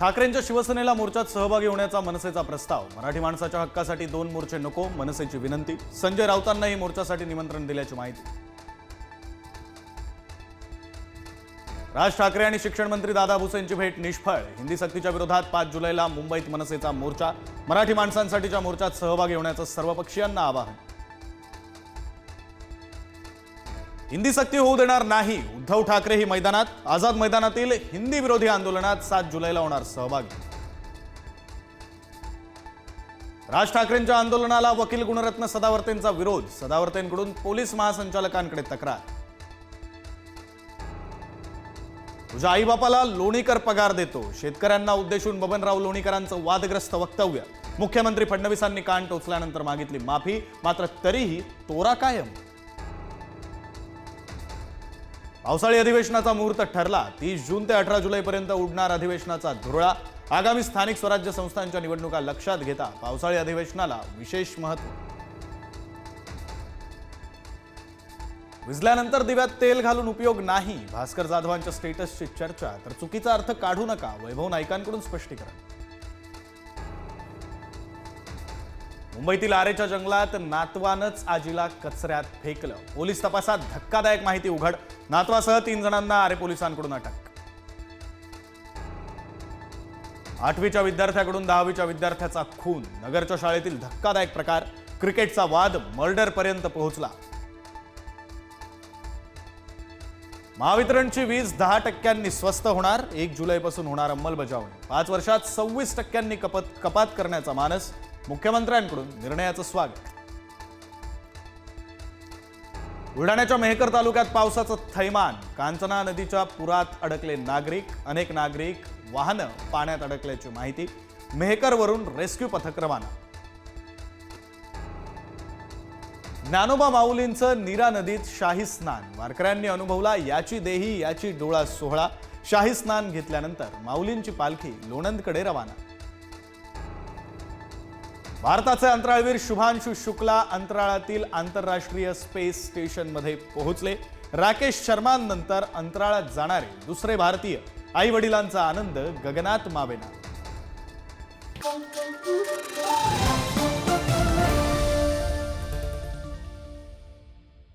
ठाकरेंच्या शिवसेनेला मोर्चात सहभागी होण्याचा मनसेचा प्रस्ताव. मराठी माणसाच्या हक्कासाठी दोन मोर्चे नको मनसेची विनंती. संजय राऊतांनाही मोर्चासाठी निमंत्रण दिल्याची माहिती. राज ठाकरे आणि शिक्षण मंत्री दादा भुसेंची भेट निष्फळ. हिंदी सक्तीच्या विरोधात पाच जुलैला मुंबईत मनसेचा मोर्चा. मराठी माणसांसाठीच्या मोर्चात सहभागी होण्याचं सर्वपक्षीयांना आवाहन. हिंदी सक्ती होऊ देणार नाही. उद्धव ठाकरे ही मैदानात आझाद मैदानातील हिंदी विरोधी आंदोलनात सात जुलैला होणार सहभागी. राज ठाकरेंच्या आंदोलनाला वकील गुणरत्न सदावर्तेंचा विरोध सदावर्तेंकडून पोलीस महासंचालकांकडे तक्रार. तुझ्या आईबापाला लोणीकर पगार देतो. शेतकऱ्यांना उद्देशून बबनराव लोणीकरांचं वादग्रस्त वक्तव्य. मुख्यमंत्री फडणवीसांनी कान टोचल्यानंतर मागितली माफी मात्र तरीही तोरा कायम. पावसाळी अधिवेशनाचा मुहूर्त ठरला. तीस जून ते अठरा जुलैपर्यंत उडणार अधिवेशनाचा धुरळा. आगामी स्थानिक स्वराज्य संस्थांच्या निवडणुका लक्षात घेता पावसाळी अधिवेशनाला विशेष महत्त्व विजल्यानंतर दिव्यात तेल घालून उपयोग नाही. भास्कर जाधवांच्या स्टेटसची चर्चा. तर चुकीचा अर्थ काढू नका. वैभव नाईकांकडून स्पष्टीकरण. मुंबईतील आरेच्या जंगलात नातवानच आजीला कचऱ्यात फेकलं. पोलीस तपासात धक्कादायक माहिती उघड. नातवासह तीन जणांना आरे पोलिसांकडून अटक. आठवीच्या विद्यार्थ्याकडून दहावीच्या विद्यार्थ्याचा खून. नगरच्या शाळेतील धक्कादायक प्रकार. क्रिकेटचा वाद मर्डर पर्यंत पोहोचला. महावितरणची वीज दहा टक्क्यांनी स्वस्त होणार. एक जुलैपासून होणार अंमलबजावणी. पाच वर्षात सव्वीस टक्क्यांनी कपत कपात करण्याचा मानस. मुख्यमंत्र्यांकडून निर्णयाचं स्वागत. बुलढाण्याच्या मेहकर तालुक्यात पावसाचं थैमान. कांचना नदीच्या पुरात अडकले नागरिक. अनेक नागरिक वाहनं पाण्यात अडकल्याची माहिती. मेहकरवरून रेस्क्यू पथक रवाना. ज्ञानोबा माऊलींचं नीरा नदीत शाही स्नान. वारकऱ्यांनी अनुभवला याची देही याची डोळा सोहळा. शाही स्नान घेतल्यानंतर माऊलींची पालखी लोणंदकडे रवाना. भारताचे अंतराळवीर शुभांशु शुक्ला अंतराळातील आंतरराष्ट्रीय स्पेस स्टेशनमध्ये पोहोचले. राकेश शर्मांनंतर अंतराळात जाणारे दुसरे भारतीय. आई वडिलांचा आनंद गगनात मावेना.